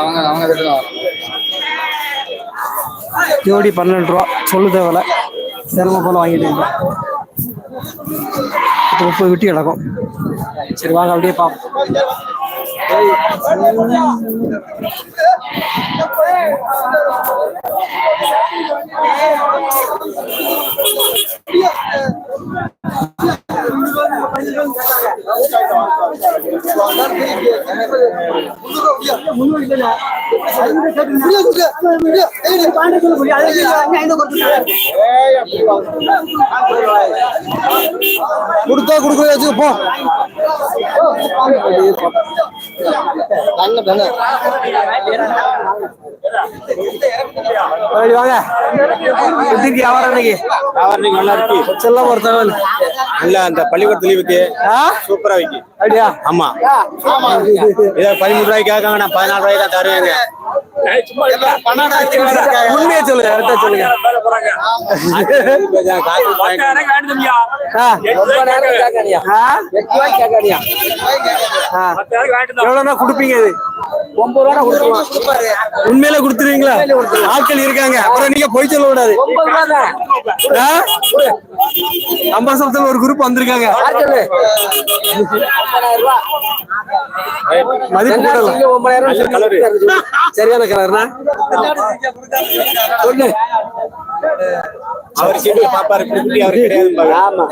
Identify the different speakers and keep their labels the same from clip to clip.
Speaker 1: அவங்க அவங்க கிட்ட தான்
Speaker 2: ஜோடி பன்னெண்டு ரூபா. சொல்லு தேவையில்ல. சிரம போல வாங்கிட்டு இருக்கோம். முப்பது குட்டி கிடக்கும். சரி வாங்க அப்படியே பார்ப்போம். கொடுத்தா கொடுக்குற வச்சு போ நல்ல பெண்ணு வாங்க எப்படி வியாபாரம் இன்னைக்கு
Speaker 3: வியாபாரம் நல்லா இருக்கு
Speaker 2: செல்லம் ஒரு தகவல்.
Speaker 3: இல்ல அந்த பள்ளிக்கூடத்துல விக்கு
Speaker 2: ஆ?
Speaker 3: சூப்பரா விக்கு.
Speaker 2: அப்படியா?
Speaker 3: ஆமா. இத பதிமூணு ரூபாய்க்கு கேட்காங்க நான் பதினாலு ரூபாய்க்கு தான் தருவேங்க.
Speaker 2: உண்மையை சொல்லுங்க. கரெக்டா சொல்லுங்க. எவ்வளவுனா கொடுப்பீங்க இது? உண்மையில கொடுத்துருவீங்களா? ஆட்கள் இருக்காங்க. அப்புறம் நீங்க போய் சொல்ல கூடாது. ஆ? அம்பாசத்துல ஒரு குரூப் வந்திருக்காங்க. மதிப்பு. சரியான கலர்னா சொல்லு.
Speaker 3: அவர் சீட்டு பாப்பாரு குட்டி அவர் கிடையாது ஆமா.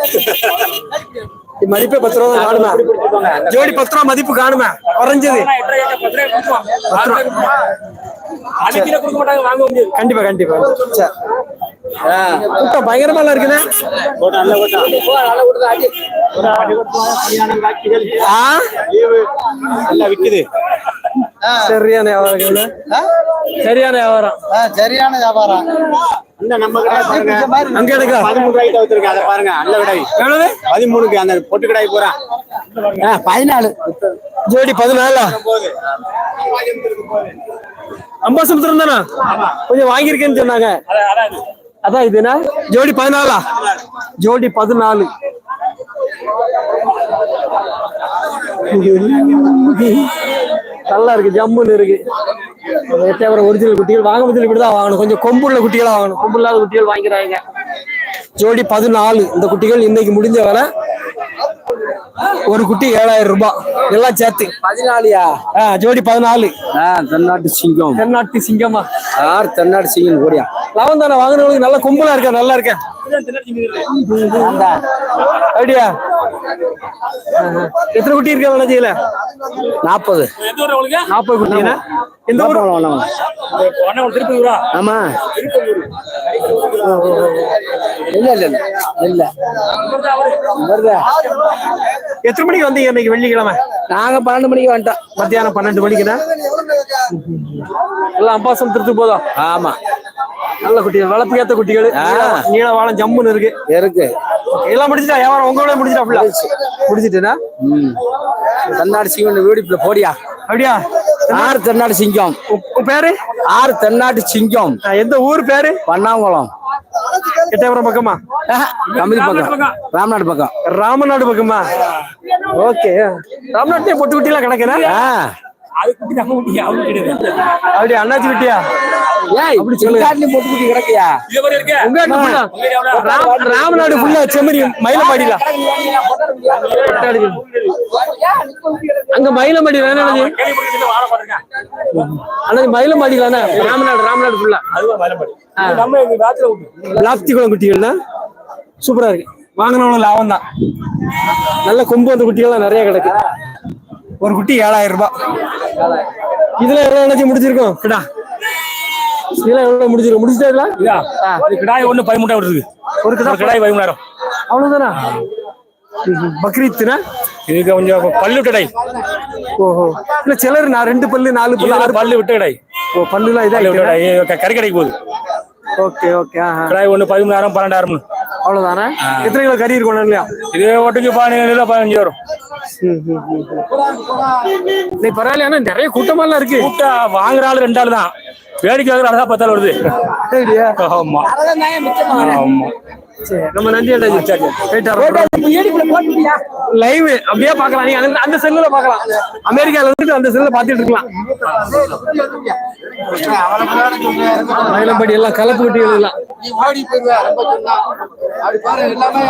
Speaker 2: இது மதிப்பே பத்து ரூபா காணுமா. ஜோடி பத்து ரூபா மதிப்பு காணுமா. குறைஞ்சது. கண்டிப்பா கண்டிப்பா. கூட்டம் பயங்கரமா இருக்குண்ணே. ஆ?
Speaker 3: நல்லா விக்குது.
Speaker 2: சரியான வியாபாரம் சரியான வியாபாரம்.
Speaker 1: சரியான வியாபாரம்.
Speaker 3: இந்த நம்ம கடை பாருங்க.
Speaker 2: அங்க எடுக்கா.
Speaker 3: பதிமூணு ரூபாய்க்கு தவிர்த்துருக்கு அதை பாருங்க நல்ல கடை.
Speaker 2: எவ்வளவு?
Speaker 3: பதிமூணுக்கு அந்த பொட்டு கடை பூரா.
Speaker 2: பதினாலு. ஜோடி பதினாலா? அம்பாசமுத்திரம் தானா? கொஞ்சம் வாங்கியிருக்கேன்னு சொன்னாங்க. அதான் இதுனா ஜோடி பதினாலா. ஜோடி பதினாலு. நல்லா இருக்கு ஜம்முன்னு இருக்கு. எட்டாயிரம் ஒரிஜினல் குட்டிகள் வாங்க முதல் இப்படி தான் வாங்கணும். கொஞ்சம் கொம்புள்ள குட்டிகளாக வாங்கணும். கொம்பு இல்லாத குட்டிகள் வாங்கிறாங்க ஜோடி பதினாலு. இந்த குட்டிகள் இன்னைக்கு முடிஞ்ச வேலை. ஒரு குட்டி ஏழாயிரம் ரூபாய் எல்லாம் சேர்த்து.
Speaker 4: பதினாலியா?
Speaker 2: ஜோடி பதினாலு.
Speaker 4: தென்னாட்டு சிங்கம்.
Speaker 2: தென்னாட்டு சிங்கமா
Speaker 4: யார் தென்னாட்டு சிங்கம் கூடியா?
Speaker 2: லவன் தானே வாங்கினவங்களுக்கு நல்ல கும்பலா இருக்கா? நல்லா இருக்கேன் அப்படியா. எத்தனை குட்டி இருக்கா வளர்ச்சியில
Speaker 4: நாற்பது.
Speaker 2: நாற்பது குட்டினா எந்த ஊர்?
Speaker 4: ஆமா. இல்ல இல்ல இல்ல. இல்ல.
Speaker 2: எத்தனை மணிக்கு வந்தீங்க இன்னைக்கு வெள்ளிக்கிழமை?
Speaker 4: நாங்க பன்னெண்டு மணிக்கு வந்துட்டோம்.
Speaker 2: மத்தியானம் பன்னெண்டு மணிக்குண்ணா எல்லாம் அம்பாசம் திருத்து போதா?
Speaker 4: ஆமா.
Speaker 2: நல்ல குட்டிகள் வளர்ப்பு ஏத்த குட்டிகள். நீள- வாழம் ஜம்முன்னு இருக்கு.
Speaker 4: இருக்கு.
Speaker 2: எல்லாம் முடிச்சிட்டா? வியாபாரம் உங்களோட முடிச்சிட்டா ஃபுல்லா முடிச்சிட்டுனா?
Speaker 4: தென்னாடு சிங்கம் வீடு இப்ப போடியா?
Speaker 2: அப்படியா?
Speaker 4: ஆறு தென்னாடு சிங்கம்.
Speaker 2: பேரு?
Speaker 4: ஆறு தென்னாட்டு சிங்கம்.
Speaker 2: எந்த ஊர் பேரு?
Speaker 4: பண்ணாங்குளம்.
Speaker 2: எட்டயபுரம் பக்கமா?
Speaker 4: கமிதி பக்கம். ராமநாடு பக்கம்.
Speaker 2: ராமநாடு பக்கமா? ஓகே. ராமநாட்டிலே பொட்டு குட்டி எல்லாம் அப்படி அண்ணாச்சி குட்டியா
Speaker 4: ஏய்
Speaker 2: அப்படி சொல்லுங்க.
Speaker 4: சிங்காட்லயும் போட்டு குட்டி கிடக்கியா?
Speaker 2: ராமநாடு ஃபுல்லா செம்மறி மயிலமாடியில அங்க மயிலமாடி வேணா அண்ணா மயிலமாடியில ராமநாடு ராமநாடு ஃபுல்லா லாப்தி குளம் குட்டிகள்னா? சூப்பரா இருக்கு. வாங்கினவங்க லாபம் தான் நல்ல கொம்பு அந்த குட்டிகள்லாம் நிறைய கிடக்கு. ஒரு குட்டி ஏழாயிரம் ரூபாய். இதுல எவ்வளவு நினைச்சு முடிச்சிருக்கோம் கிடா. இதெல்லாம் எவ்வளவு முடிச்சிருக்கோம் முடிச்சிட்டா
Speaker 5: கிடாய் ஒண்ணு பதிமூணாயிரம் வருது
Speaker 2: ஒரு கிடா
Speaker 5: கிடாய் பதிமூணாயிரம்
Speaker 2: அவ்வளவுதானா. பக்ரீத்னா
Speaker 5: இதுக்கு கொஞ்சம் பல்லு கிடாய்.
Speaker 2: ஓஹோ. இல்ல சிலர் நான் ரெண்டு பல்லு நாலு பல்லு ஆறு
Speaker 5: பல்லு விட்டு கிடாய்.
Speaker 2: ஓ பல்லுலாம்
Speaker 5: பல்லு விட்டு
Speaker 2: இதாயிட்டு
Speaker 5: கிடாய் க- கறி கடைக்கு போகுது.
Speaker 2: ஓகே ஓகே
Speaker 5: கிடாய் ஒண்ணு பதிமூணாயிரம் பன்னெண்டாயிரம்
Speaker 2: அவ்வளவுதானே? எத்தனை கிலோ கறி இருக்கும் இல்லையா?
Speaker 5: இது ஒட்டுக்கு பதினேழு பதினஞ்சு வரும்.
Speaker 2: பரவாயில்ல ஆனா நிறைய கூட்டமெல்லாம் இருக்கு.
Speaker 5: கூட்டா வாங்குற ஆளு ரெண்டு ஆளு தான் வேடிக்கை வாங்குற ஆளு தான் பத்தாள் வருது. ஆமா.
Speaker 2: நம்ம நன்றி லைவ் அப்படியே பார்க்கலாம். நீங்க அந்த- அந்த செல்லுல பார்க்கலாம். அமெரிக்கால இருந்துட்டு அந்த செல்லுல பார்த்துட்டு இருக்கலாம். மயிலம்படி எல்லாம் கலப்பு குட்டிகள் எல்லாம்.
Speaker 6: நீ ஓடி போயிருவ ரொம்ப சொன்னா அப்படி பாரு எல்லாமே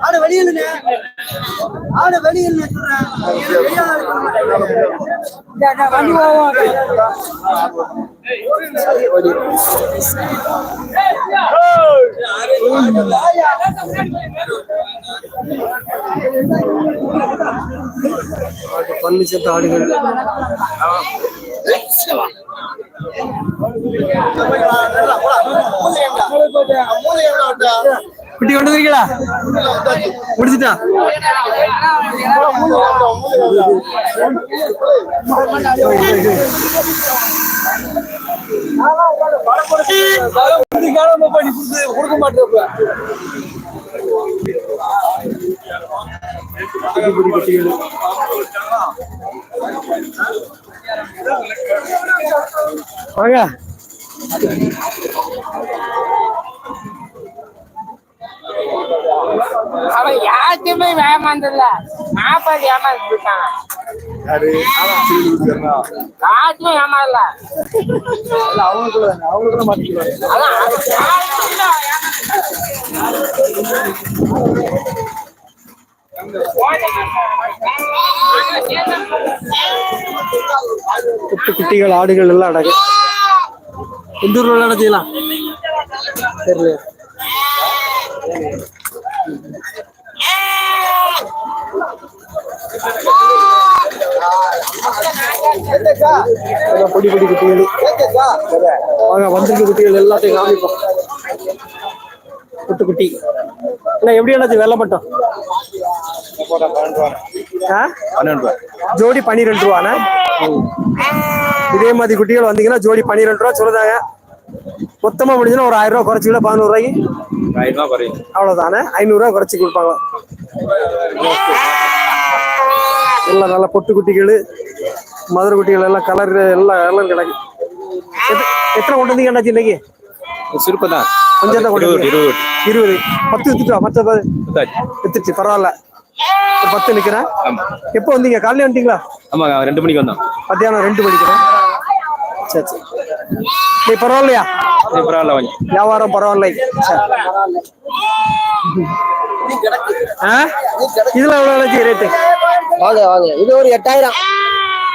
Speaker 7: ஆடு வெளியில் ஆடு வெளியில் வண்டி போவோம்
Speaker 2: செத்த ஆடுகள் குட்டி கொண்டு வந்தீங்களா முடிச்சுட்டா கொடுக்க மாட்டேன் வாங்க
Speaker 8: அவன் யாருக்குமே ஏமாந்தல மாப்பாடு ஏமாந்து இருக்காங்க யாருக்குமே ஏமாறல அது யாருக்குமே
Speaker 2: குட்டி குட்டிகள் ஆடுகள் எல்லாம் அடகு எந்த ஊர்ல விளையாட செய்யலாம். தெரியல பொடி பொடி குட்டிகள். வாங்க வந்திருக்க குட்டிகள் எல்லாத்தையும் காமிப்போம். குட்டி குட்டி. என்ன எப்படி என்னது வெள்ளை மட்டும் ஆ?
Speaker 9: பன்னெண்டு ரூபா.
Speaker 2: ஜோடி பன்னிரெண்டு ரூபாண்ணே? இதே மாதிரி குட்டிகள் வந்தீங்கன்னா ஜோடி பன்னிரெண்டு ரூபா சொல்லுதாங்க. மொத்தமா முடிஞ்சுன்னா ஒரு ஆயிரம் ரூபா குறைச்சிக்கல பதினோரு ரூபாய்க்கு. அவ்வளவுதானே? ஐநூறு ரூபா குறைச்சி கொடுப்பாங்க. எல்லாம் நல்ல பொட்டு குட்டிகள் மதுரை குட்டிகள் எல்லாம் கலர் எல்லாம் எல்லாம் கிடக்கு எத்த- எத்தனை கொண்டு வந்தீங்க அண்ணாச்சி இன்னைக்கு?
Speaker 9: சிறுப்பு தான்.
Speaker 2: கொஞ்சம் தான் கொண்டு
Speaker 9: இருபது. இருபது.
Speaker 2: பத்து வித்துட்டா மற்ற. வித்துச்சு பரவாயில்ல. பத்து நிக்கிறேன். எப்போ வந்தீங்க? காலையில வந்துட்டீங்களா?
Speaker 9: ஆமாங்க ரெண்டு மணிக்கு வந்தோம்.
Speaker 2: மத்தியானம் ரெண்டு மணிக்கிறேன் சரி சரி. நீ பரவாயில்லையா?
Speaker 9: பரவாயில்ல
Speaker 2: வியாபாரம் பரவாயில்லை? இதுல எவ்வளவு ரேட்டு
Speaker 7: வாங்க வாங்க. இது ஒரு எட்டாயிரம்.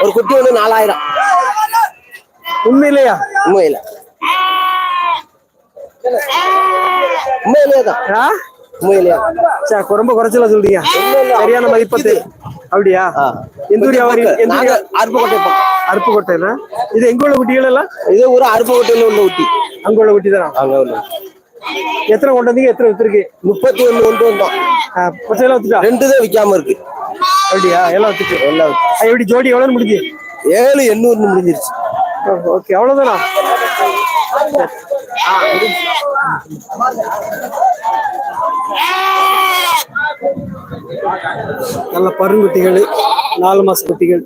Speaker 7: ஒரு குட்டி வந்து நாலாயிரம்.
Speaker 2: உண்மையிலையா?
Speaker 7: உண்மையில. உண்மையிலே தான்
Speaker 2: ஆ?
Speaker 7: உண்மையிலேயே.
Speaker 2: சரி ரொம்ப குறைச்சல சொல்றீங்க. சரியான மதிப்பத்து. அப்படியா. எந்த ஊர்
Speaker 7: அருப்புக்கோட்டை பக்கம்.
Speaker 2: அருப்புக்கோட்டையில? இது எங்க உள்ள குட்டிகள் எல்லாம்?
Speaker 7: இது ஒரு அருப்புக்கோட்டையில உள்ள குட்டி
Speaker 2: அங்க உள்ள குட்டி தானா?
Speaker 7: அங்க உள்ள
Speaker 2: எத்தனை கொண்டு வந்தீங்க? எத்தனை வித்துருக்கு?
Speaker 7: முப்பத்தி ஒண்ணு கொண்டு வந்தோம்.
Speaker 2: பச்சையெல்லாம் வித்துட்டா
Speaker 7: ரெண்டு தான் விற்காம இருக்கு.
Speaker 2: அப்படியா? எல்லாம் வித்துட்டு
Speaker 7: எல்லாம்
Speaker 2: எப்படி ஜோடி எவ்வளவு முடிஞ்சு?
Speaker 7: ஏழு எண்ணூறுன்னு முடிஞ்சிருச்சு.
Speaker 2: ஓகே. அவ்வளவுதானா? நல்ல பருங்குட்டிகள் நாலு மாச குட்டிகள்.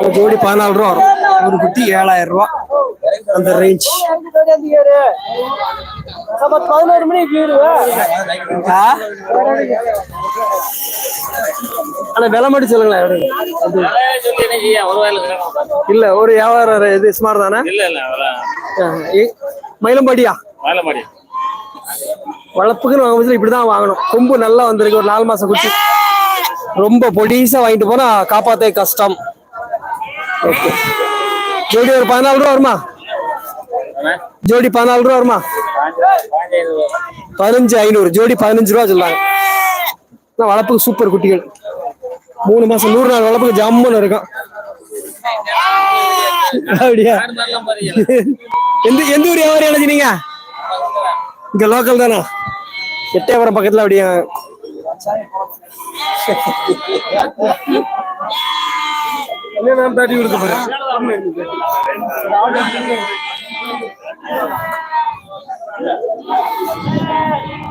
Speaker 2: ஒரு ஜோடி பதினாலு ரூபா வரும். ஒரு குட்டி ஏழாயிரம் ரூபா. அந்த ரேஞ்ச்
Speaker 7: பதினோரு மணிக்கு
Speaker 2: ஆனா விலை மட்டும் சொல்லுங்களேன். இல்ல ஒரு வியாபாரம் இது சுமார் தானே? மயிலம்பாடியா?
Speaker 4: வேலைமாடி
Speaker 2: வளர்ப்புக்குன்னு வாங்கும்போது இப்படிதான் வாங்கணும். கொம்பு நல்லா வந்திருக்கு ஒரு நாலு மாசம் குட்டி ரொம்ப பொடிசா வாங்கிட்டு போனா காப்பாத்தே கஷ்டம். ஓகே. ஜோடி ஒரு பதினாலு ரூபா வருமா? ஜோடி பதினாலு ரூபா வருமா? பதினஞ்சு ஐநூறு. ஜோடி பதினஞ்சு ரூபா சொல்லுவாங்க ஆனா வளர்ப்புக்கு சூப்பர் குட்டிகள். மூணு மாசம் நூறு நாள் வளர்ப்புக்கு ஜம்முன்னு இருக்கும் அப்படியா? எந்த எந்த ஊர் வியாபாரி எழுதினீங்க இங்க லோக்கல் தானா? எட்டயபுரம் பக்கத்துல அப்படியே? தாட்டி கொடுக்க போறேன்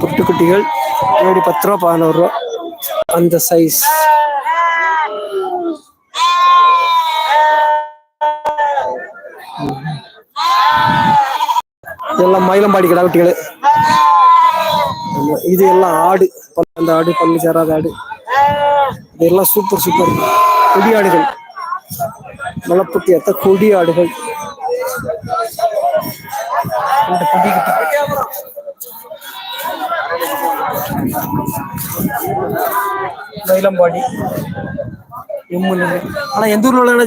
Speaker 2: குட்டி குட்டிகள் முன்னாடி பத்து ரூபா பதினோரு ரூபா. அந்த சைஸ் எல்லாம் மயிலம்பாடி கிடா குட்டிகள் இது எல்லாம் ஆடு. அந்த ஆடு பள்ளி சேராத ஆடு. இதெல்லாம் சூப்பர் சூப்பர் கொடி ஆடுகள். மலப்பட்டி அத்த கொடி ஆடுகள் மயிலம்பாடி எம்முன்னு ஆனா எந்த ஊர்ல உள்ள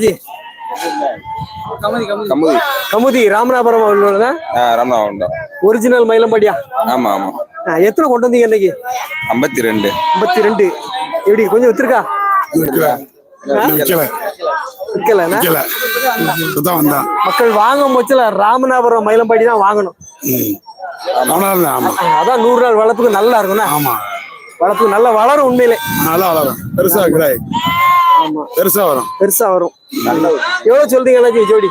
Speaker 9: கமுதி
Speaker 2: கமுதி. ராமநாதபுரம்
Speaker 9: ராமநாதபுரம் தான்.
Speaker 2: ஒரிஜினல் மயிலம்பாடியா?
Speaker 9: ஆமா ஆமா.
Speaker 2: எத்தனை கொண்டு வந்தீங்க இன்னைக்கு?
Speaker 9: ஐம்பத்தி ரெண்டு
Speaker 2: ஐம்பத்தி ரெண்டு எப்படி கொஞ்சம் வித்துருக்கா? மக்கள் வாங்கும் போச்சுல ராமநாதபுரம் மயிலம்பாடி தான் வாங்கணும். அதான் நூறு நாள் வளர்ப்புக்கு நல்லா இருக்கும்ண்ணா
Speaker 10: ஆமா.
Speaker 2: வளர்ப்பு நல்லா வளரும் உண்மையிலே.
Speaker 10: நல்லா வளரும். பெருசா
Speaker 2: ஆமா.
Speaker 10: பெருசா வரும்.
Speaker 2: பெருசா வரும். எவ்வளவு சொல்றீங்க அண்ணாச்சி ஜோடி?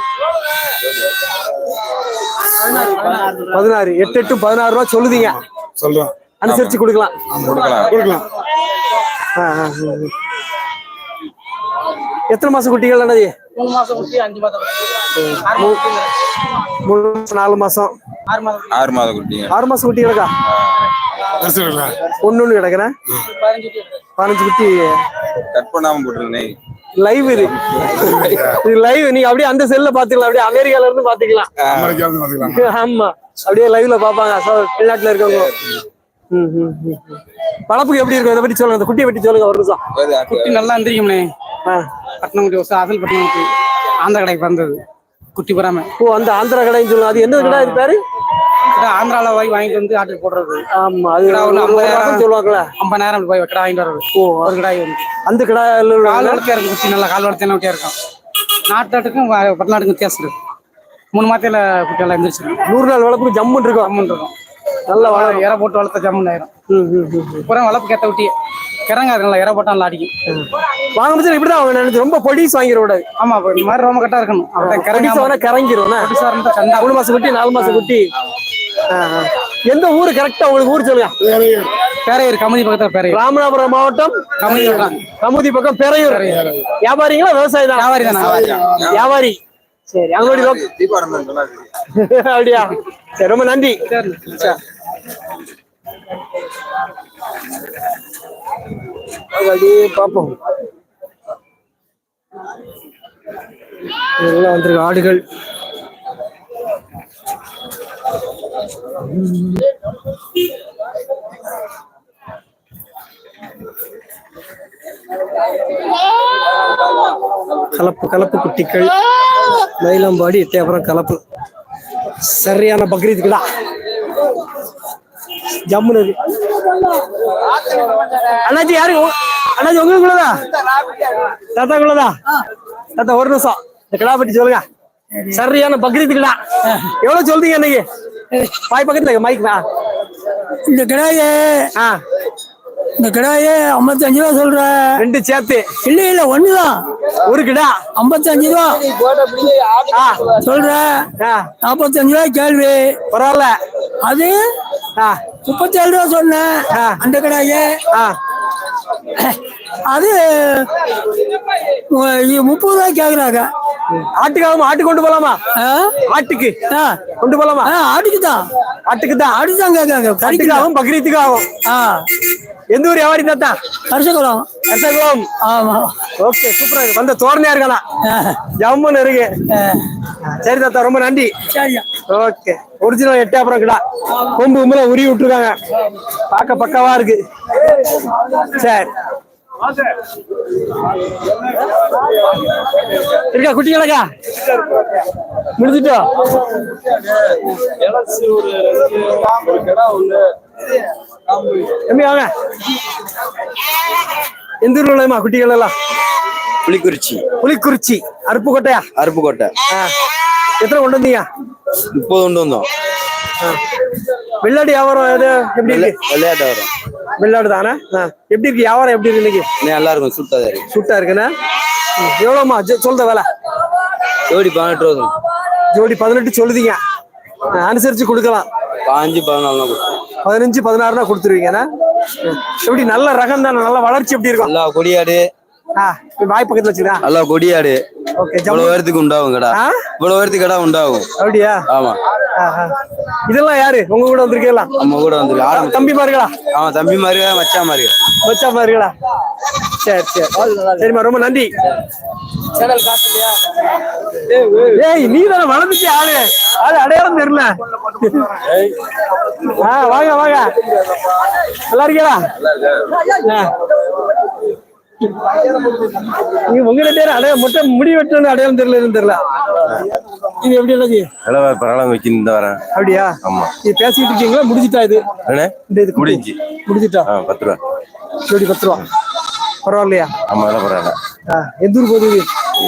Speaker 2: பதினாறு. எட்டு எட்டு பதினாறு ரூபா சொல்லுதீங்க.
Speaker 10: சொல்றோம்
Speaker 2: அனுசரிச்சு கொடுக்கலாம்.
Speaker 9: கொடுக்கலாம்.
Speaker 2: எத்தனை மாசம் குட்டிகள் அண்ணாச்சி?
Speaker 7: மூணு மாசம் குட்டி அஞ்சு மாசம்
Speaker 2: மூணு மாசம் நாலு மாசம்.
Speaker 7: ஆறு
Speaker 9: மாத குட்டிங்க.
Speaker 2: ஆறு மாசம் குட்டி கிடக்கா
Speaker 10: இருக்குல்ல?
Speaker 2: ஒண்ணு ஒண்ணு கிடக்குறேன்
Speaker 7: பதினஞ்சு குட்டி.
Speaker 9: கட் பண்ணாம போட்டுருந்தேன்
Speaker 2: லைவ் இது. இது லைவ் நீங்க அப்படியே அந்த செல்ல பாத்துக்கலாம். அப்படியே அமெரிக்கால இருந்து பாத்துக்கலாம். ஆமா. அப்படியே லைவ்ல பாப்பாங்க. வெளிநாட்டுல இருக்கவங்க. வளர்ப்புக்கு எப்படி இருக்கும்? இதை பத்தி சொல்லுங்க. அந்த குட்டியை பத்தி சொல்லுங்க ஒரு நிமிஷம்.
Speaker 11: குட்டி நல்லா எந்திரிக்கும்ண்ணே
Speaker 2: ஆ.
Speaker 11: பட்டினம் குட்டி ஒரு அசல் பட்டினம் குட்டி ஆந்திரா கடைக்கு பிறந்தது குட்டி பெறாம.
Speaker 2: ஓ அந்த ஆந்திரா கடைன்னு சொல்லுங்க அது எந்த கடை இது பேரு?
Speaker 11: ஆந்திரால போய் வாங்கிட்டு வந்து ஆட்டுக்கு போடுறது.
Speaker 2: ஆமா அது ஒரு
Speaker 11: ஐம்பதாயிரம்.
Speaker 2: ரகம் சொல்லுவாங்கல்ல.
Speaker 11: ஐம்பதாயிரம் ரூபாய் கடை வாங்கிட்டு வர்றது.
Speaker 2: ஓ.
Speaker 11: ஒரு கடாய் வந்து.
Speaker 2: அந்த கடை
Speaker 11: கால் வளர்த்தியா இருக்கும் குட்டி நல்லா கால் வளர்த்தியான குட்டியா இருக்கும். நாட்டாட்டுக்கும் பட்டநாட்டுக்கும் வித்தியாசம் இருக்கு. மூணு மாத்தையில குட்டி எல்லாம் எந்திரிச்சிருக்கு
Speaker 2: நூறு நாள் வளர்ப்புக்கு ஜம்முன்னு இருக்கும்.
Speaker 11: ஜம்முன் இருக்கும்.
Speaker 2: நல்ல
Speaker 11: இற போட்டு வளர்த்த ஜம்முன் ஆயிரும். அப்புறம் வளர்ப்பு குட்டி கிறங்காது நல்லா இற போட்டா நல்லா அடிக்கும்
Speaker 2: வாங்க பட்சம் இப்படிதான் அவங்க நினைச்சு ரொம்ப பொடிஸ் வாங்கிட கூடாது
Speaker 11: ஆமா இந்த மாதிரி ரோம கட்டா இருக்கணும்.
Speaker 2: கரைஞ்சிரும்
Speaker 11: பொடிசா இருந்தா சண்டா.
Speaker 2: மூணு மாசம் குட்டி நாலு மாசம் குட்டி. எந்த ஊரு கரெக்டா உங்களுக்கு ஊர் சொல்லுங்க?
Speaker 11: பேரையூர். கமதி பக்கத்துல பேரையூர்.
Speaker 2: ராமநாதபுரம் மாவட்டம்?
Speaker 11: கமதி பக்கம்.
Speaker 2: கமுதி பக்கம் பெரையூர். வியாபாரிங்களா விவசாயி தான்?
Speaker 11: வியாபாரி தானே.
Speaker 2: வியாபாரி. சரி அங்கோடி லோக் அப்படியா? சரி ரொம்ப நன்றி. வழி பார்ப்போம் எல்லாம் வந்திருக்கு ஆடுகள். கலப்பு கலப்பு குட்டிகள் மயிலம்பாடி தேவரம் கலப்பு. சரியான பக்ரீத்துக்குடா ஜம்முன்னு அண்ணாச்சி யாரு? அண்ணாச்சி உங்களுக்குள்ளதா? தாத்தாக்குள்ளதா? தாத்தா ஒரு நிமிஷம். இந்த கிடா பற்றி சொல்லுங்க. சரியான பக்ரீத்துக்குடா எவ்வளவு சொல்றீங்க இன்னைக்கு? பாய் பக்கத்துல மைக்
Speaker 5: இந்த கிடாயே
Speaker 2: ஆ.
Speaker 5: இந்த கிடாயே ஐம்பத்தஞ்சு ரூபா சொல்ற.
Speaker 2: ரெண்டு சேர்த்து.
Speaker 5: இல்ல இல்ல ஒண்ணுதான்
Speaker 2: ஒரு கிடா.
Speaker 5: ஐம்பத்தஞ்சு ரூபா.
Speaker 2: ஆ.
Speaker 5: சொல்ற.
Speaker 2: ஆ.
Speaker 5: நாற்பத்தஞ்சு ரூபா கேள்வி.
Speaker 2: பரவாயில்ல.
Speaker 5: அது?
Speaker 2: ஆ.
Speaker 5: முப்பத்தேழு ரூபா சொன்னேன்.
Speaker 2: ஆ.
Speaker 5: அந்த கிடாயே.
Speaker 2: ஆ.
Speaker 5: அது முப்பது ரூபாய் கேக்குறாங்க.
Speaker 2: ஆட்டுக்காகவும் ஆட்டு கொண்டு போலாமா? ஆட்டுக்கு. கொண்டு போலாமா?
Speaker 5: ஆ, ஆட்டுக்குதான்.
Speaker 2: ஆட்டுக்கு தான்
Speaker 5: ஆட்டுதான் கேக்குறாங்க கறிக்குதான்
Speaker 2: ஆட்டுக்காகவும் பக்ரீத்துக்காகவும். எந்த ஊர் வியாபாரி தாத்தா
Speaker 5: கரிசகுளம்
Speaker 2: கர்த்தகுளம்
Speaker 5: ஆமா.
Speaker 2: ஓகே சூப்பரா இருக்கு. வந்த தோரணையா இருக்கலாம். ஜம்முன்னு இருக்கு. சரி தாத்தா ரொம்ப நன்றி. ஓகே ஒரிஜினல் எட்டு அப்புறம் கிடா கொம்பு கும்பல உருவி விட்டுருக்காங்க. பார்க்க பக்காவா இருக்கு. சரி. இருக்கா குட்டி கிடக்கா முடிஞ்சிட்டோ? தம்பி வாங்க எந்த ஊர்ல உள்ளதுமா குட்டிகள் எல்லாம்
Speaker 9: புளிக்குறிச்சி
Speaker 2: புலிக்குறிச்சி அருப்புக்கோட்டையா
Speaker 9: அருப்புக்கோட்டை.
Speaker 2: எத்தனை கொண்டு வந்தீங்க
Speaker 9: முப்பது கொண்டு வந்தோம்
Speaker 2: வெள்ளாடு வியாபாரம் எது எப்படி இருக்கு
Speaker 9: விளையாட்டு வரும்
Speaker 2: வெள்ளாடு தானே. எப்படி இருக்கு வியாபாரம் எப்படி இருக்கு இன்னைக்கு
Speaker 9: நல்லா இருக்கும் சுட்டாதான் இருக்கு
Speaker 2: சூட்டா இருக்குண்ணே ம். எவ்வளோம்மா ஜோ- சொல்லுத வேலை
Speaker 9: ஜோடி பதினெட்டு ரூபா
Speaker 2: ஜோடி பதினெட்டு சொல்லுதீங்க அனுசரிச்சு கொடுக்கலாம்
Speaker 9: பாஞ்சு பதினாலு
Speaker 2: பதினஞ்சு பதினாறுனா கொடுத்துருவீங்கண்ணா. எப்படி நல்ல ரகம் தானே நல்ல வளர்ச்சி எப்படி இருக்கும்?
Speaker 9: எல்லா கொடியாடு.
Speaker 2: வாய் பக்கத்துல வச்சுக்கிறா
Speaker 12: நல்லா கொடியாடு.
Speaker 2: ஓகே
Speaker 12: இவ்வளவு உயரத்துக்கு உண்டாகும் கடா? இவ்வளவு உயரத்துக்கு கடா உண்டாகும்.
Speaker 2: அப்படியா?
Speaker 12: ஆமா.
Speaker 2: இதெல்லாம் யாரு? உங்க கூட வந்திருக்கீங்களா?
Speaker 12: நம்ம கூட வந்து ஆரம்பி
Speaker 2: தம்பி மார்களா
Speaker 12: அவன் தம்பி மாதிரி மச்சா மாதிரி
Speaker 2: வச்சா மார்களா சரி சரி. சரிம்மா ரொம்ப நன்றி.
Speaker 6: சேனல் காசு இல்லையா?
Speaker 2: ஏய் நீ தானே வளர்ந்துச்சு ஆளு? ஆளு அடையாளம் தெரியல. ஆ வாங்க வாங்க. நல்லா இருக்கீங்களா? ஆ. நீங்க உங்க பேர் அடைய மொட்டை முடி வெட்டணும் அடையாளம் தெரியல தெரியல. நீங்க எப்படி
Speaker 12: பரவாயில்ல தான் வரேன்.
Speaker 2: அப்படியா?
Speaker 12: ஆமா.
Speaker 2: இது பேசிட்டு இருக்கீங்களா? முடிஞ்சிட்டா இது? இந்த இது
Speaker 12: முடிஞ்சு.
Speaker 2: முடிஞ்சிட்டா?
Speaker 12: பத்து ரூபா.
Speaker 2: ஜோடி பத்து ரூபா. பரவாயில்லையா?
Speaker 12: ஆமா அதெல்லாம் பரவாயில்ல.
Speaker 2: எந்த ஊர் போகுது இது?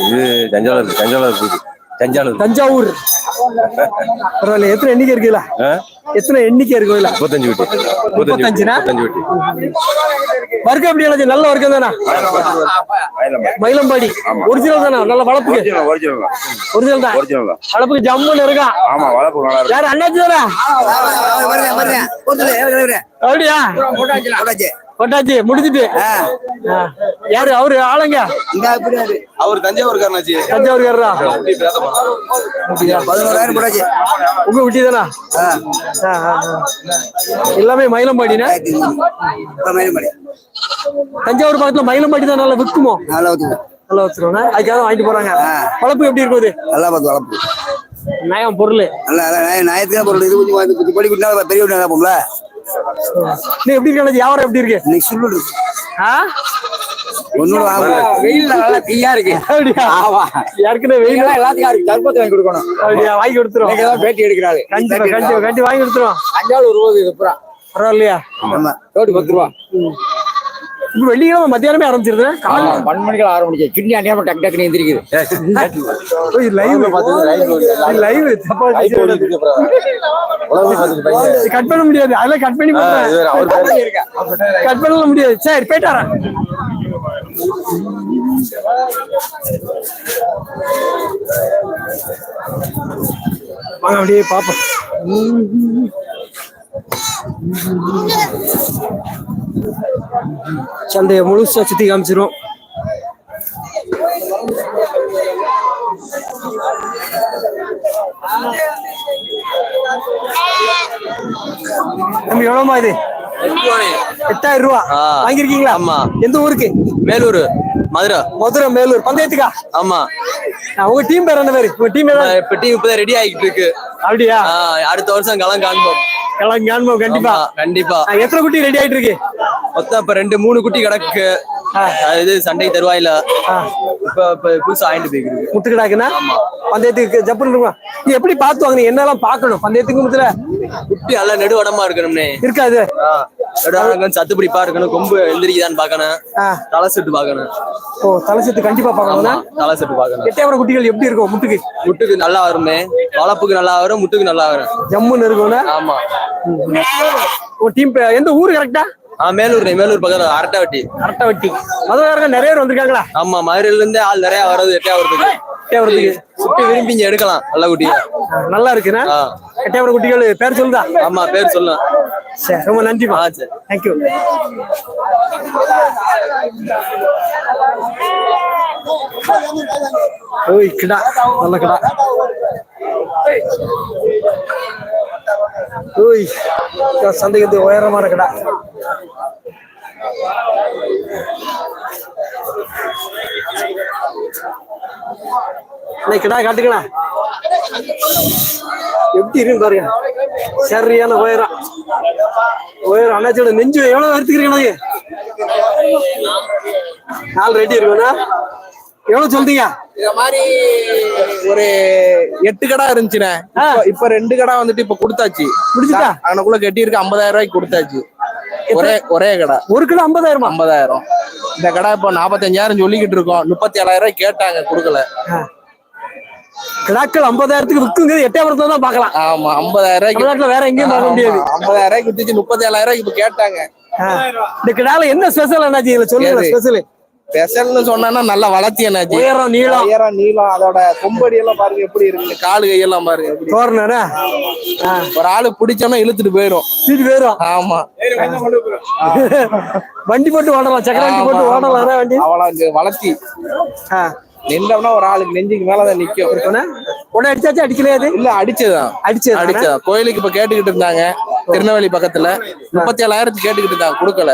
Speaker 12: இது தஞ்சாவூர் தஞ்சாவூர் போகுது தஞ்சாவூர்.
Speaker 2: தஞ்சாவூர். பரவாயில்ல எத்தனை எண்ணிக்கை இருக்குல்ல? எத்தனை எண்ணிக்கை இருக்கு இதுல?
Speaker 12: முப்பத்தஞ்சு வீட்டு? முப்பத்தஞ்சு வீட்டு
Speaker 2: வர்க்கம் எப்படி இருந்துச்சு நல்ல வர்க்கம் தானா? மயிலம்பாடி. ஒரிஜினல் தானா? நல்ல வளர்ப்புக்கு? ஒரிஜினல் தான். வளர்ப்புக்கு ஜம்முன்னு இருக்கா?
Speaker 13: ஆமா வளர்ப்பு நல்லா
Speaker 2: யாரு அண்ணாச்சி தானே அப்படியா? கொட்டாச்சி முடிச்சிட்டு. ஆ. யாரு அவரு ஆளுங்க?
Speaker 12: அவர் தஞ்சாவூர் காரணாச்சு
Speaker 2: தஞ்சாவூர் யாரா
Speaker 10: பதினோராயிரம் போடாச்சு
Speaker 2: உங்க தானா? ஆ. எல்லாமே மயிலம்பாடினா? தஞ்சாவூர் பக்கத்துல மயிலம்பாடி தான் நல்லா விற்குமோ
Speaker 10: நல்லா ஊத்துங்க
Speaker 2: நல்லா வச்சிருவோம் அதுக்காக வாங்கிட்டு போறாங்க. வளர்ப்பு எப்படி இருக்குது?
Speaker 10: நல்லா பார்த்து வளர்ப்பு.
Speaker 2: நயம் பொருள்.
Speaker 10: நல்லா ஞாயிற்றுக்கிழமை பொருள். இது கொஞ்சம் படி குட்டினா பெரிய நல்லா போம்ல
Speaker 2: நீ எப்படி இருக்கு வியாபாரம் எப்படி இருக்கு?
Speaker 10: சுள்ளு இருக்கு
Speaker 2: ஆ?
Speaker 10: ஒன்னோட வாங்க
Speaker 6: வெயில் நல்லா தீயா இருக்கு.
Speaker 2: அப்படியா? ஏற்கனவே வெயில்.
Speaker 6: எல்லாத்துக்கும் தர்பத்தை வாங்கி கொடுக்கணும்?
Speaker 2: அப்படியா வாங்கி கொடுத்துரும்.
Speaker 6: தான் பேட்டி எடுக்கிறாரு.
Speaker 2: கண்டிப்பா கண்டிப்பா கண்டி வாங்கி கொடுத்துரும்.
Speaker 6: தஞ்சாவூர் ரூபா இது புறா
Speaker 2: பரவாயில்லையா?
Speaker 10: ஆமா.
Speaker 6: ரோடு பத்து ரூபா.
Speaker 2: வெள்ளிக்கிழமை மத்தியானமே ஆரம்பிச்சிருது.
Speaker 6: பன்னெண்டு மணிக்கு. ஆரம்பிச்சு கிண்டி அண்டியாம டக்கு டக்குன்னு எந்திரிக்குது.
Speaker 2: லைவ் லைவ் கட் பண்ண முடியாது. அதெல்லாம் கட் பண்ணி கட் பண்ண முடியாது. சரி போயிட்டு வரேன் வாங்க அப்படியே பாப்போம் சந்தையை முழுசா சுத்தி காமிச்சிரும். தம்பி எவ்வளவுமா இது? எட்டாயிரம் ரூபா. வாங்கிருக்கீங்களா
Speaker 12: ஆமா.
Speaker 2: எந்த ஊருக்கு?
Speaker 12: மேலூர் மதுரை.
Speaker 2: மதுரை மேலூர். பந்தயத்துக்கா?
Speaker 12: ஆமா.
Speaker 2: உங்க டீம் பேர் என்ன பேரு? உங்க டீம்
Speaker 12: இப்ப டீம் இப்பதான் ரெடி ஆகிட்டு இருக்கு.
Speaker 2: அப்படியா?
Speaker 12: அடுத்த வருஷம் களம் காண்போம்.
Speaker 2: கிளம்பி காணுமோ கண்டிப்பா.
Speaker 12: கண்டிப்பா.
Speaker 2: எத்தனை குட்டி ரெடி ஆயிட்டு இருக்கு?
Speaker 12: மொத்தம் இப்ப ரெண்டு மூணு குட்டி கிடக்கு. அது இது சண்டை தருவாயில. இப்ப இப்ப புதுசா ஆயிட்டு போயிருக்கு
Speaker 2: முட்டுக்கடாக்குன்னா பந்தயத்துக்கு ஜப்புன்னு இருக்கும்? நீ எப்படி பார்த்து வாங்க என்னெல்லாம் பார்க்கணும்? பந்தயத்துக்கு முத்துல?
Speaker 12: குட்டி நல்லா நெடுவடமா இருக்கணும்னே.
Speaker 2: இருக்காது.
Speaker 12: சத்து பிடிப்பா இருக்கணும் கொம்பு எந்திரிக்குதான்னு பாக்கணும். தலை செட்டு பாக்கணும்
Speaker 2: ஓ தலை சேர்த்து கண்டிப்பா பார்க்கணும்னா
Speaker 12: தலை செட்டு பாக்கணும்
Speaker 2: எட்டையாவரம் குட்டிகள் எப்படி இருக்கும் முட்டுக்கு?
Speaker 12: முட்டுக்கு நல்லா வருமே. வளப்புக்கு நல்லா வரும் முட்டுக்கு நல்லா வரும்.
Speaker 2: ஜம்முன்னு இருக்கும்னா
Speaker 12: ஆமா.
Speaker 2: உங்க டீம் எந்த ஊர் கரெக்டா
Speaker 12: ஆ மேலூர் மேலூர் பக்கத்துல அரட்டை வட்டி.
Speaker 2: கரெக்டா வட்டி. மதுரைக்காரங்க நிறைய பேர் வந்திருக்காங்களா?
Speaker 12: ஆமா மதுரையில இருந்தே ஆள் நிறைய வர்றது எட்டையாவரத்துக்கு
Speaker 2: எட்டையாவரத்துக்கு
Speaker 12: குட்டி விரும்பி இங்க எடுக்கலாம் நல்ல குட்டி
Speaker 2: ஆ, நல்லா இருக்குண்ணா?
Speaker 12: ஆ.
Speaker 2: எட்டையாவரம் குட்டிகள் பேர் சொல்லுதா
Speaker 12: ஆமா பேர் சொல்லலாம்
Speaker 2: சரி ரொம்ப நன்றிமா
Speaker 12: ஆ சரி.
Speaker 2: தேங்க்யூ ஓய் கிடா. நல்ல கிடா. ஓய் சந்தைக்கு வந்து உயரமான கிடா காட்டுக்கணா எப்படி இருக்கு பாருங்க. சரியான உயரம். உயரம் அண்ணாச்சியோட நெஞ்சு எவ்வளவு எடுத்துக்கிறீங்க நாலு ரெடி இருக்குண்ணா எவ்வளவு சொல்றீங்க?
Speaker 6: இந்த மாதிரி ஒரு எட்டு கடை இருந்துச்சுண்ணே. இப்ப- ரெண்டு கடை வந்துட்டு இப்ப கொடுத்தாச்சு.
Speaker 2: முடிஞ்சுட்டா?
Speaker 6: அங்கனக்குள்ள கட்டி இருக்கு ஐம்பதாயிரம் ரூபாய்க்கு கொடுத்தாச்சு. ஒரே ஒரே கடை.
Speaker 2: ஒரு கிலோ ஐம்பதாயிரமா?
Speaker 6: ஐம்பதாயிரம். இந்த கடை இப்போ நாற்பத்தஞ்சாயிரம் சொல்லிக்கிட்டு இருக்கோம். முப்பத்தி ஏழாயிரம் ரூபாய்க்கு கேட்டாங்க கொடுக்கல.
Speaker 2: கிடாக்கள் ஐம்பதாயிரத்துக்கு விற்குங்கிறது எட்டாயிரத்துல தான் பார்க்கலாம்.
Speaker 6: ஆமா ஐம்பதாயிரம் ரூபாய்க்கு
Speaker 2: வேற எங்கேயும் பார்க்க முடியாது.
Speaker 6: ஐம்பதாயிரம் ரூபாய்க்கு வித்துச்சு முப்பத்தி ஏழாயிரம் ரூபாய்க்கு இப்ப கேட்டாங்க.
Speaker 2: இந்த கிடால என்ன ஸ்பெஷல் என்னாச்சு இதுல சொல்லுங்க? ஸ்பெஷல்
Speaker 6: ஸ்பெஷல்னு சொன்னா நல்லா வளர்த்தி என்னாச்சு
Speaker 2: உயரம் நீளம்.
Speaker 6: உயரம் நீளம் அதோட கொம்படி எல்லாம் பாருங்க எப்படி இருக்கு காலு கையெல்லாம் பாருங்க எப்படி.
Speaker 2: தோரணா
Speaker 6: ஒரு ஆளு பிடிச்சோன்னா இழுத்துட்டு போயிரும்.
Speaker 2: வீட்டு போயிரும்.
Speaker 6: ஆமா.
Speaker 2: வண்டி போட்டு ஓடலாம் சக்கர வண்டி போட்டு ஓடலாம் வண்டி.
Speaker 6: வளர்த்தி.
Speaker 2: ஆ.
Speaker 6: நின்றோம்னா ஒரு ஆளுக்கு நெஞ்சுக்கு மேலதான் நிக்கும்.
Speaker 2: உடனே அடிச்சாச்சு அடிக்கலையா அது
Speaker 6: இல்ல அடிச்சதுதான்.
Speaker 2: அடிச்சது
Speaker 6: அடிச்சதா கோயிலுக்கு இப்ப கேட்டுக்கிட்டு இருந்தாங்க. திருநெல்வேலி பக்கத்துல. முப்பத்தி ஏழாயிரத்துக்கு கேட்டுக்கிட்டு இருந்தாங்க கொடுக்கல.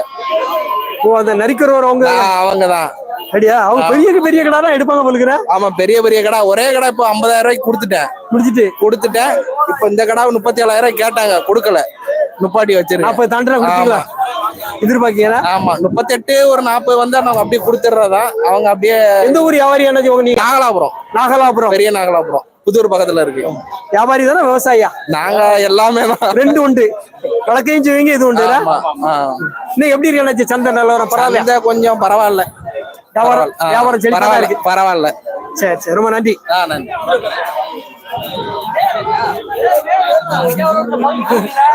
Speaker 2: ஓ அந்த நரிக்கிறவர் அவங்க
Speaker 6: அவங்கதான்.
Speaker 2: அடியா அவங்க பெரிய பெரிய கடை தான் எடுப்பாங்க போலுக்குற
Speaker 6: ஆமா பெரிய பெரிய கடை. ஒரே கடை இப்ப ஐம்பதாயிரம் ரூபாய்க்கு கொடுத்துட்டேன்.
Speaker 2: முடிச்சிட்டு
Speaker 6: கொடுத்துட்டேன். இப்ப இந்த கடை முப்பத்தி ஏழாயிரம் ரூபாய் கேட்டாங்க. கொடுக்கல. நுப்பாட்டி வச்சிருக்கேன்
Speaker 2: அப்ப தாண்டா கொடுத்தீங்களா எதிர்பார்க்கீங்களா?
Speaker 6: ஆமா. முப்பத்தெட்டு ஒரு நாற்பது வந்தா நம்ம அப்படியே கொடுத்துடுறதா அவங்க அப்படியே
Speaker 2: எந்த ஊர் வியாபாரி என்னது நீங்க?
Speaker 6: நாகலாபுரம்.
Speaker 2: நாகலாபுரம்.
Speaker 6: பெரிய நாகலாபுரம். புதூர் பக்கத்துல இருக்கு.
Speaker 2: வியாபாரி தானே விவசாயியா?
Speaker 6: நாங்க எல்லாமே தான்.
Speaker 2: ரெண்டு உண்டு. வழக்கையும் செய்வீங்க இது உண்டு. இன்னும் எப்படி இருக்கு சந்தை நிலவரம் பரவாயில்ல
Speaker 6: கொஞ்சம் பரவாயில்ல.
Speaker 2: வியாபாரம் வியாபாரம் இருக்கு.
Speaker 6: பரவாயில்ல.
Speaker 2: சரி சரி ரொம்ப நன்றி.
Speaker 6: ஆ நன்றி.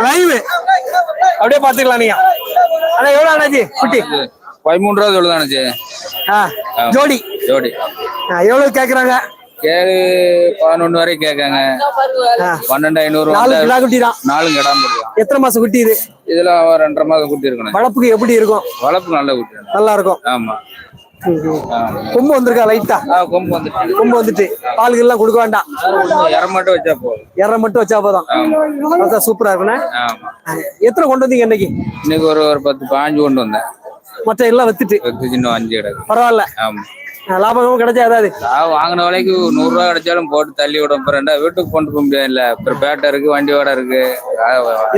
Speaker 2: லைவ். அப்படியே பாத்துக்கலாம் நீங்க. அண்ணா எவ்வளவு அண்ணாச்சி குட்டி.
Speaker 9: பதிமூணு ரூபா
Speaker 2: ஆ ஜோடி.
Speaker 9: ஜோடி.
Speaker 2: எவ்வளவு கேக்குறாங்க?
Speaker 9: கேடு பதினொன்று வரை கேட்காங்க. பன்னெண்டு ஐநூறு
Speaker 2: நாலு கிலோ குட்டி தான்
Speaker 9: நாலு போடுவான்
Speaker 2: எத்தனை மாசம் குட்டி இது?
Speaker 9: இதுல ரெண்டரை மாதம் குட்டி இருக்கணும்.
Speaker 2: வளர்ப்புக்கு எப்படி இருக்கும்?
Speaker 9: வளர்ப்பு நல்ல குட்டி
Speaker 2: நல்லா இருக்கும்
Speaker 9: ஆமா.
Speaker 2: கொம்பு வந்திருக்கா லைட்டா?
Speaker 9: கொம்பு வந்துட்டு.
Speaker 2: கொம்பு வந்துட்டு. பாலுக்கு எல்லாம் கொடுக்க வேண்டாம்.
Speaker 9: இற மட்டும் வச்சா போதும்.
Speaker 2: எரை மட்டும் வச்சா போதும். அதான் சூப்பரா இருக்குண்ணே. எத்தனை கொண்டு வந்தீங்க இன்னைக்கு?
Speaker 9: இன்னைக்கு ஒரு ஒரு பத்து பாஞ்சு கொண்டு வந்தேன்.
Speaker 2: மற்ற எல்லாம் வித்துட்டு.
Speaker 9: சின்ன அஞ்சு கிடக்கு.
Speaker 2: பரவாயில்ல.
Speaker 9: ஆமா.
Speaker 2: லாபமும் கிடைச்சா ஏதாவது
Speaker 9: வாங்கின விலைக்கு நூறு ரூபா கிடைச்சாலும் போட்டு தள்ளி விட போறேன்டா வீட்டுக்கு கொண்டு போக முடியாதுல்ல அப்புறம் பேட்டை இருக்கு வண்டி வாடகை இருக்கு.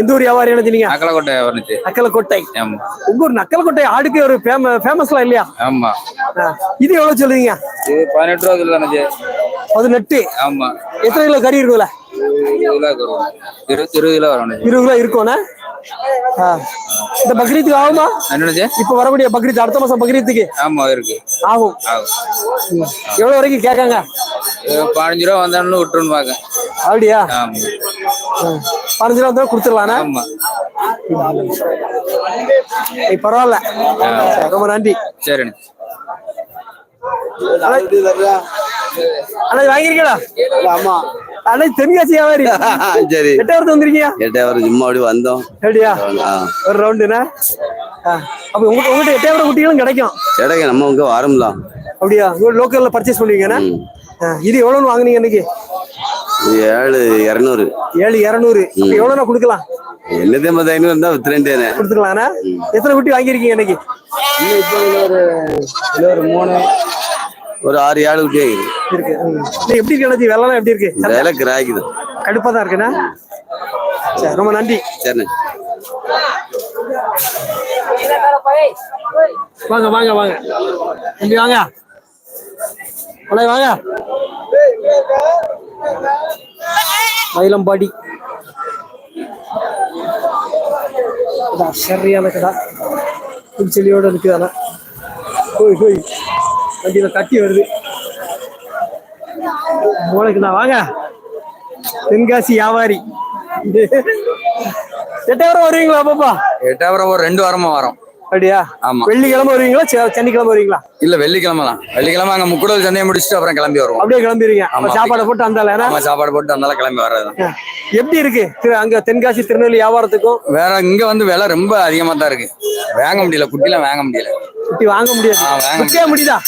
Speaker 2: எந்த ஊர் வியாபாரி நினைச்சீங்க
Speaker 9: அக்கலக்கோட்டை வந்துச்சு
Speaker 2: நக்கலக்கோட்டை
Speaker 9: ஆமா.
Speaker 2: உங்க ஊர் நக்கலக்கோட்டை ஆடுக்கு ஒரு ஃபேமஸ்லாம் இல்லையா?
Speaker 9: ஆமா.
Speaker 2: இது எவ்வளவு சொல்லுவீங்க?
Speaker 9: இது பதினெட்டு ரூபா கிலோ தானே
Speaker 2: பதினெட்டு.
Speaker 9: ஆமா.
Speaker 2: எத்தனை கிலோ கறி இருக்கும்ல?
Speaker 9: இருபது கிலோ வரும். இருபது கிலோ வரும்
Speaker 2: இந்த பக்ரீத்துக்கு ஆகுமா?
Speaker 9: என்னது?
Speaker 2: இப்ப வரக்கூடிய பக்ரீத் அடுத்த மாசம் பக்ரீத்துக்கு?
Speaker 9: ஆமா இருக்கு.
Speaker 2: ஆகும். எவ்வளவு வரைக்கும் கேட்காங்க?
Speaker 9: பதினஞ்சு ரூபா வந்தாலும் விட்டுருன்னு பாக்க
Speaker 2: அப்படியா. பதினஞ்சு ரூபா வந்தா கொடுத்துடலாண்ணே?
Speaker 9: ஆமா.
Speaker 2: பரவாயில்ல. ரொம்ப நன்றி.
Speaker 9: சரிண்ணே.
Speaker 2: அண்ணா வாங்கிருக்கீங்களா
Speaker 7: ஆமா
Speaker 2: அண்ணா தென்காசி வியாபாரி.
Speaker 7: சரி.
Speaker 2: எட்டாவது வந்திருக்கீங்க?
Speaker 7: எட்டாயிரம் சும்மா அப்படி வந்தோம்.
Speaker 2: அப்படியா?
Speaker 7: ஆ.
Speaker 2: ஒரு ரவுண்டுண்ணா அப்ப உங்க உங்ககிட்ட எட்டாயிரம் குட்டிகளும் கிடைக்கும்.
Speaker 7: கிடைக்க நம்ம இங்க வரோம்ல
Speaker 2: அப்படியா? உங்க லோக்கல்ல பர்ச்சேஸ் பண்ணுவீங்கண்ணா இது எவ்வளவுன்னு வாங்குனீங்க இன்னைக்கு?
Speaker 7: ஏழு இரநூறு.
Speaker 2: ஏழு இரநூறு. அப்ப எவ்வளவுண்ணா கொடுக்கலாம்?
Speaker 7: எண்ணூத்தி ஐம்பது ஐநூறு இருந்தா வித்துறேன்டேனே
Speaker 2: கொடுத்துக்கலாம்ண்ணா. எத்தனை குட்டி வாங்கியிருக்கீங்க இன்னைக்கு?
Speaker 7: ஒரு மூணு ஒரு ஆறு ஏழு குட்டி
Speaker 2: இருக்கு. எப்படி இருக்கு அண்ணாச்சி? வெள்ளம் எப்படி இருக்கு?
Speaker 7: வேலை கிராக்கிது.
Speaker 2: கடுப்பா தான் இருக்குண்ணா. சரி ரொம்ப நன்றி.
Speaker 7: சரிண்ணே.
Speaker 2: வாங்க வாங்க வாங்க. தம்பி வாங்க. வாங்க. மயிலம்பாடி. அதான் சரியான கடை புல்செலியோட இருக்குது ஆனால் போய் போய் கட்டி வருது. உனக்குண்ணா வாங்க. தென்காசி வியாபாரி. எட்டாயிரம் வருவீங்களா பாப்பா
Speaker 9: எட்டாயிரம் ஒரு ரெண்டு வாரமா வரோம்.
Speaker 2: அப்படியா?
Speaker 9: ஆமா.
Speaker 2: வெள்ளிக்கிழமை வருவீங்களா? சனிக்கிழமை வருவீங்களா?
Speaker 9: இல்ல வெள்ளிக்கிழமை தான் வெள்ளிக்கிழமை அங்க முக்கூடல் சந்தையை முடிச்சுட்டு அப்புறம் கிளம்பி வருவோம்.
Speaker 2: அப்படியே கிளம்பிடுவீங்க அப்ப
Speaker 9: ஆமா.
Speaker 2: சாப்பாடை போட்டு அந்த
Speaker 9: ஆமா சாப்பாடு போட்டு அதனால கிளம்பி வர்றதுதான்.
Speaker 2: எப்படி இருக்கு? அங்க தென்காசி திருநெல்வேலி வியாபாரத்துக்கும்?
Speaker 9: வேற இங்க வந்து விலை ரொம்ப அதிகமா தான் இருக்கு. வாங்க முடியல குட்டிலாம் வாங்க முடியல.
Speaker 2: குட்டி வாங்க முடியாது. விற்க முடியுதா?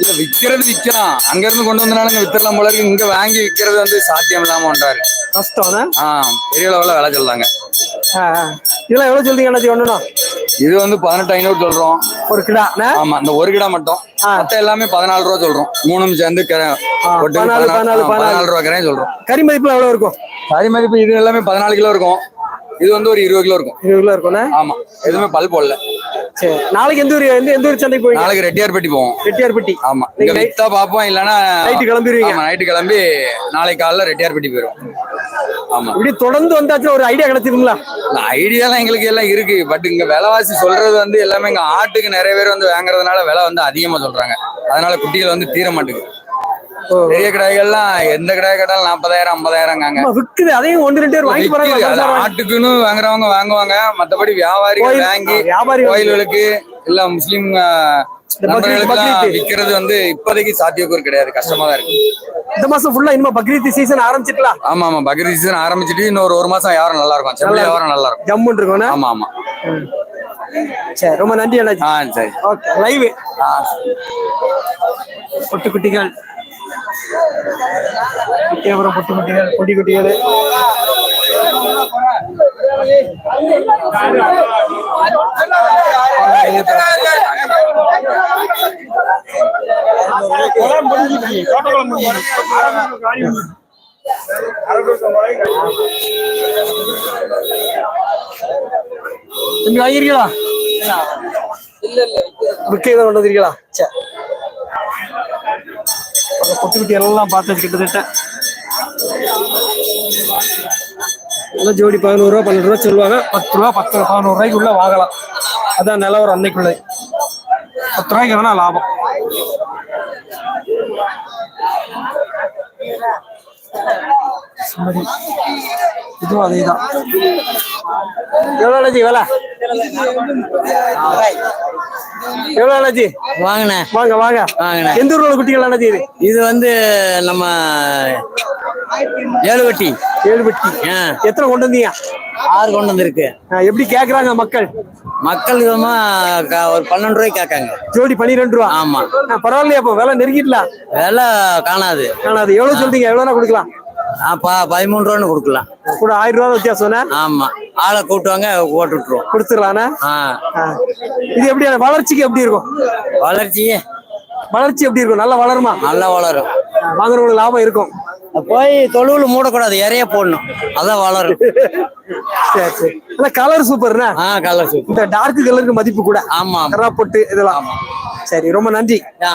Speaker 9: இல்ல விக்கிறது விக்கலாம். அங்க இருந்து கொண்டு வந்தனால வித்துடலாம் போல இருக்கு. இங்க வாங்கி விக்கிறது வந்து சாத்தியம் இல்லாம ஒன்றாரு
Speaker 2: கஷ்டம்னா
Speaker 9: ஆஹ் பெரிய அளவுல விலை சொல்றாங்க.
Speaker 2: இதெல்லாம் எவ்வளவு சொல்றீங்க அண்ணாச்சி ஒண்ணுனா
Speaker 9: இது வந்து பதினெட்டு ஐநூறு சொல்றோம்.
Speaker 2: ஒரு கிடா?
Speaker 9: ஆமா இந்த ஒரு கிடா மட்டும். மத்த எல்லாமே பதினாலு ரூபா சொல்றோம். மூணும் சேர்ந்து
Speaker 2: பதினாலு,
Speaker 9: ரூபா கிரையும் சொல்றோம்.
Speaker 2: கறி மதிப்புல எவ்வளவு இருக்கும்?
Speaker 9: அதே மாதிரி இப்ப இது எல்லாமே பதினாலு கிலோ இருக்கும். இது வந்து ஒரு இருபது கிலோ இருக்கும்.
Speaker 2: இருபது கிலோ இருக்கும்ண்ணா
Speaker 9: ஆமா எதுவுமே பல் போடல.
Speaker 2: சரி நாளைக்கு எந்த ஊர் எந்த எந்த ஊர் சந்தைக்கு போவீங்க?
Speaker 9: நாளைக்கு ரெட்டியார்பட்டி போவோம்.
Speaker 2: ரெட்டியார்பட்டி.
Speaker 9: ஆமா. இங்க வித்தா பாப்போம் இல்லன்னா
Speaker 2: நைட்டு கிளம்பிடுவீங்க.
Speaker 9: ஆமா நைட்டு கிளம்பி நாளைக்கு காலைல ரெட்டியார்பட்டி போயிடும் ஆமா.
Speaker 2: இப்படி தொடர்ந்து வந்தாச்சும் ஒரு ஐடியா கிடைச்சிருங்களா?
Speaker 9: ஐடியாலாம் எங்களுக்கு எல்லாம் இருக்கு. பட் இங்க விலைவாசி சொல்றது வந்து எல்லாமே இங்க ஆட்டுக்கு நிறைய பேர் வந்து வாங்குறதுனால விலை வந்து அதிகமா சொல்றாங்க. அதனால குட்டிகள் வந்து தீர மாட்டேங்குது பெரிய கடைகள்லாம் எந்த கடை கேட்டாலும் நாற்பதாயிரம் ஐம்பதாயிரங்காங்க
Speaker 2: ஆமா, விக்குது. அதையும் ஒன்று ரெண்டு பேர் வாங்கி போறாங்க
Speaker 9: ஆட்டுக்குன்னு வாங்குறவங்க வாங்குவாங்க. மத்தபடி வியாபாரிகள்
Speaker 2: கோயில்-
Speaker 9: வாங்கி
Speaker 2: வியாபாரிகள்
Speaker 9: கோயில்களுக்கு இல்ல முஸ்லீம் விக்கிறது வந்து இப்போதைக்கு சாத்தியக்கூறு கிடையாது. கஷ்டமா தான் இருக்கு.
Speaker 2: இந்த மாசம் ஃபுல்லா இனிமே பக்ரீத் சீசன் ஆரம்பிச்சிட்டலாம்
Speaker 9: ஆமா ஆமா. பக்ரீத் சீசன் ஆரம்பிச்சிட்டு இன்னொரு ஒரு மாசம் யாரும் நல்லா இருக்கும். செம்மறி வியாபாரம் நல்லா இருக்கும்.
Speaker 2: ஜம்முன்னு இருக்கும்
Speaker 9: ஆமா ஆமா.
Speaker 2: சரி ரொம்ப நன்றி அண்ணாஜி
Speaker 9: ஆ சரி.
Speaker 2: ஓகே லைவ் பொட்டு குட்டிகள் கேவரம் பொட்டு குட்டிகள் பொடி குட்டிகள் தம்பி வாங்கிருக்கீங்களா விற்க ஏதோ கொண்டு வந்திருக்கீங்களா? சரி அந்த குட்டி எல்லாம் பார்த்தது கிட்டத்தட்ட. எல்லாம் ஜோடி பதினோரு ரூபா பன்னெண்டு ரூபா சொல்லுவாங்க. பத்து ரூபா பத்து பதினோரு ரூபாய்க்கு உள்ள வாங்கலாம். அதான் நிலவரம் அன்னைக்குள்ளது பத்து ரூபாய்க்கு வேணா லாபம். சரி. இதுவும் அதே தான் எவ்வளோ அண்ணாச்சி வேலை? எவ்வளோ அண்ணாச்சி
Speaker 7: வாங்கினேன்.
Speaker 2: வாங்க வாங்க.
Speaker 7: வாங்கினேன்.
Speaker 2: எந்த ஊர்ல குட்டிகள் அண்ணாச்சி இது?
Speaker 7: இது வந்து நம்ம ஏழுவட்டி
Speaker 2: ஏழுபட்டி.
Speaker 7: ஆ,
Speaker 2: எத்தனை கொண்டு வந்தீங்க?
Speaker 7: ஆறு கொண்டு வந்திருக்கு.
Speaker 2: எப்படி கேக்குறாங்க மக்கள்?
Speaker 7: மக்கள் விதமா ஒரு பன்னெண்டு ரூபாய்க்கு கேட்காங்க.
Speaker 2: ஜோடி பன்னிரெண்டு ரூபா.
Speaker 7: ஆமா.
Speaker 2: பரவாயில்லையா அப்போ. விலை நெருங்கிடலாம்
Speaker 7: விலை காணாது.
Speaker 2: அது எவ்வளவு சொல்றீங்க? எவ்வளவுனா கொடுக்கலாம்.
Speaker 7: பதிமூணு ரூபான்னு கொடுக்கலாம்.
Speaker 2: கூட ஆயிரம் ரூபா வித்தியாசம்னா
Speaker 7: ஆமா. ஆளை கூட்டுவாங்க போட்டு விட்டுருவோம்
Speaker 2: கொடுத்துடலாண்ணா. இது எப்படி வளர்ச்சிக்கு எப்படி இருக்கும்?
Speaker 7: வளர்ச்சி?
Speaker 2: வளர்ச்சி எப்படி இருக்கும்? நல்லா வளருமா?
Speaker 7: நல்லா வளரும்.
Speaker 2: வாங்குறவங்களுக்கு லாபம் இருக்கும்.
Speaker 7: போய் தொழுவுல மூடக்கூடாது இறைய போடணும். அதான் வளரும்.
Speaker 2: சரி சரி. கலர் சூப்பர்ண்ணா
Speaker 7: ஆ கலர் சூப்
Speaker 2: இந்த டார்க் கலருக்கு மதிப்பு கூட.
Speaker 7: ஆமா
Speaker 2: கரா பொட்டு இதெல்லாம். சரி ரொம்ப நன்றி.
Speaker 7: ஆ.